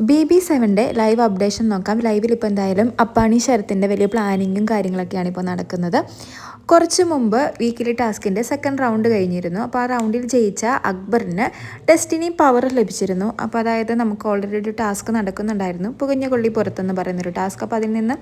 B B സെവന്റെ live updation നോക്കാം. ലൈവിൽ ഇപ്പോൾ എന്തായാലും അപ്പാണി ശരത്തിന്റെ വലിയ പ്ലാനിങ്ങും കാര്യങ്ങളൊക്കെയാണ് ഇപ്പോൾ നടക്കുന്നത്. കുറച്ച് മുമ്പ് വീക്കിലി ടാസ്കിന്റെ സെക്കൻഡ് റൗണ്ട് കഴിഞ്ഞിരുന്നു. അപ്പോൾ ആ റൗണ്ടിൽ ജയിച്ച അക്ബറിന് ടെസ്റ്റിനി പവർ ലഭിച്ചിരുന്നു. അപ്പോൾ അതായത് നമുക്ക് ഓൾറെഡി ഒരു ടാസ്ക് നടക്കുന്നുണ്ടായിരുന്നു. പുകഞ്ഞ കൊള്ളി പുറത്തെന്ന് പറയുന്നൊരു ടാസ്ക്. അപ്പോൾ അതിൽ നിന്ന്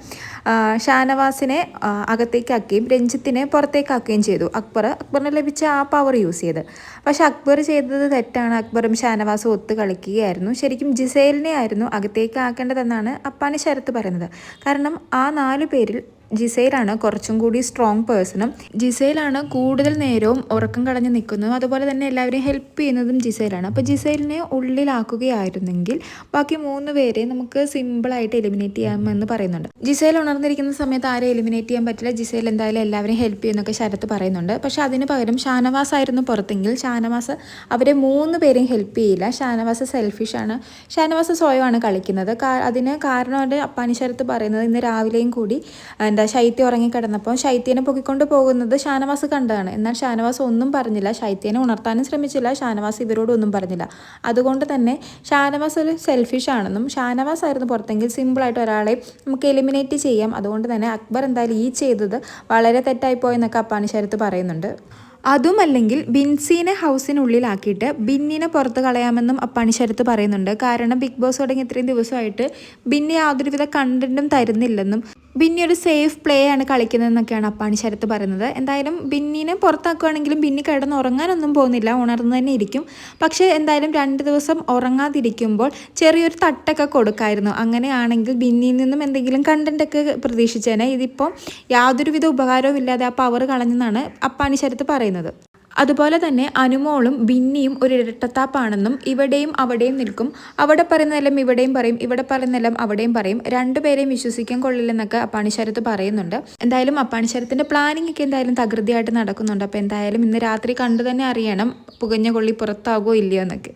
ഷാനവാസിനെ അകത്തേക്കാക്കുകയും രഞ്ജിത്തിനെ പുറത്തേക്കാക്കുകയും ചെയ്തു. അക്ബർ അക്ബറിന് ലഭിച്ച ആ പവർ യൂസ് ചെയ്ത്. പക്ഷേ അക്ബർ ചെയ്തത് തെറ്റാണ്. അക്ബറും ഷാനവാസും ഒത്ത് കളിക്കുകയായിരുന്നു ശരിക്കും ജിസേലിനെ ആയിരുന്നു അകത്തേക്ക് ആക്കേണ്ടതെന്നാണ് അപ്പാനി ശരത്ത് പറയുന്നത്. കാരണം ആ നാലു പേരിൽ ജിസയിലാണ് കുറച്ചും കൂടി സ്ട്രോങ് പേഴ്സണും ജിസയിലാണ് കൂടുതൽ നേരവും ഉറക്കം കളഞ്ഞ് നിൽക്കുന്നതും. അതുപോലെ തന്നെ എല്ലാവരെയും ഹെൽപ്പ് ചെയ്യുന്നതും ജിസയിലാണ് അപ്പോൾ ജിസൈലിനെ ഉള്ളിലാക്കുകയായിരുന്നെങ്കിൽ ബാക്കി മൂന്ന് പേരെ നമുക്ക് സിമ്പിളായിട്ട് എലിമിനേറ്റ് ചെയ്യാമെന്ന് പറയുന്നുണ്ട്. ജിസയിൽ ഉണർന്നിരിക്കുന്ന സമയത്ത് ആരെ എലിമിനേറ്റ് ചെയ്യാൻ പറ്റില്ല? ജിസയിൽ എന്തായാലും എല്ലാവരെയും ഹെൽപ്പ് ചെയ്യുന്നൊക്കെ ശരത്ത് പറയുന്നുണ്ട്. പക്ഷേ അതിന് പകരം ഷാനവാസ് ആയിരുന്നു പുറത്തെങ്കിൽ ഷാനവാസ് അവരെ മൂന്ന് പേരെയും ഹെൽപ്പ് ചെയ്യില്ല. ഷാനവാസ് സെൽഫിഷാണ് ഷാനവാസ് സ്വയമാണ് കളിക്കുന്നത്. അതിന് കാരണം കാരണമായിട്ട് അപ്പാനി ശരത്ത് പറയുന്നത് ഇന്ന് രാവിലെയും കൂടി എന്താ ശൈത്യം ഉറങ്ങിക്കിടന്നപ്പോൾ ശൈത്യനെ പൊക്കിക്കൊണ്ട് പോകുന്നത് ഷാനവാസ് കണ്ടതാണ്. എന്നാൽ ഷാനവാസ് ഒന്നും പറഞ്ഞില്ല. ശൈത്യനെ ഉണർത്താനും ശ്രമിച്ചില്ല. ഷാനവാസ് ഇവരോടൊന്നും പറഞ്ഞില്ല. അതുകൊണ്ട് തന്നെ ഷാനവാസ് ഒരു സെൽഫിഷ് ആണെന്നും ഷാനവാസ് ആയിരുന്നു പുറത്തെങ്കിൽ സിമ്പിളായിട്ട് ഒരാളെ നമുക്ക് എലിമിനേറ്റ് ചെയ്യാം. അതുകൊണ്ട് തന്നെ അക്ബർ എന്തായാലും ഈ ചെയ്തത് വളരെ തെറ്റായിപ്പോയെന്നൊക്കെ അപ്പാനി ശരത്ത് പറയുന്നുണ്ട്. അതുമല്ലെങ്കിൽ ബിൻസീനെ ഹൗസിനുള്ളിലാക്കിയിട്ട് ബിന്നിനെ പുറത്ത് കളയാമെന്നും അപ്പാണി ശരത്ത് പറയുന്നുണ്ട്. കാരണം ബിഗ് ബോസ് തുടങ്ങി ഇത്രയും ദിവസമായിട്ട് ബിന്നി യാതൊരുവിധ കണ്ടന്റും തരുന്നില്ലെന്നും. ബിന്നി ഒരു സേഫ് പ്ലേ ആണ് കളിക്കുന്നതെന്നൊക്കെയാണ് അപ്പാണ് ശരത്ത് പറയുന്നത്. എന്തായാലും ബിന്നിനെ പുറത്താക്കുകയാണെങ്കിലും ബിന്നി കിടന്ന് ഉറങ്ങാനൊന്നും പോകുന്നില്ല. ഉണർന്നു തന്നെ ഇരിക്കും. പക്ഷേ എന്തായാലും രണ്ട് ദിവസം ഉറങ്ങാതിരിക്കുമ്പോൾ ചെറിയൊരു തട്ടൊക്കെ കൊടുക്കായിരുന്നു. അങ്ങനെയാണെങ്കിൽ ബിന്നിയിൽ നിന്നും എന്തെങ്കിലും കണ്ടന്റൊക്കെ പ്രതീക്ഷിച്ചേനെ. ഇതിപ്പോൾ യാതൊരുവിധ ഉപകാരവും ഇല്ലാതെ ആ പവർ കളഞ്ഞെന്നാണ് അപ്പാണി ശരത്ത് പറയുന്നത്. അതുപോലെ തന്നെ അനുമോളും ബിന്നിയും ഒരു ഇരട്ടത്താപ്പാണെന്നും ഇവിടെയും അവിടെയും നിൽക്കും. അവിടെ പറയുന്നതെല്ലാം ഇവിടെയും പറയും ഇവിടെ പറയുന്നതെല്ലാം അവിടെയും പറയും. രണ്ടുപേരെയും വിശ്വസിക്കാൻ കൊള്ളില്ലെന്നൊക്കെ അപ്പാണിശരത്ത് പറയുന്നുണ്ട്. എന്തായാലും അപ്പാണിശരത്തിന്റെ പ്ലാനിങ് ഒക്കെ എന്തായാലും തകൃതിയായിട്ട് നടക്കുന്നുണ്ട്. അപ്പോൾ എന്തായാലും ഇന്ന് രാത്രി കണ്ടു തന്നെ അറിയണം പുകഞ്ഞ കൊള്ളി പുറത്താകുമോ ഇല്ലയോ എന്നൊക്കെ.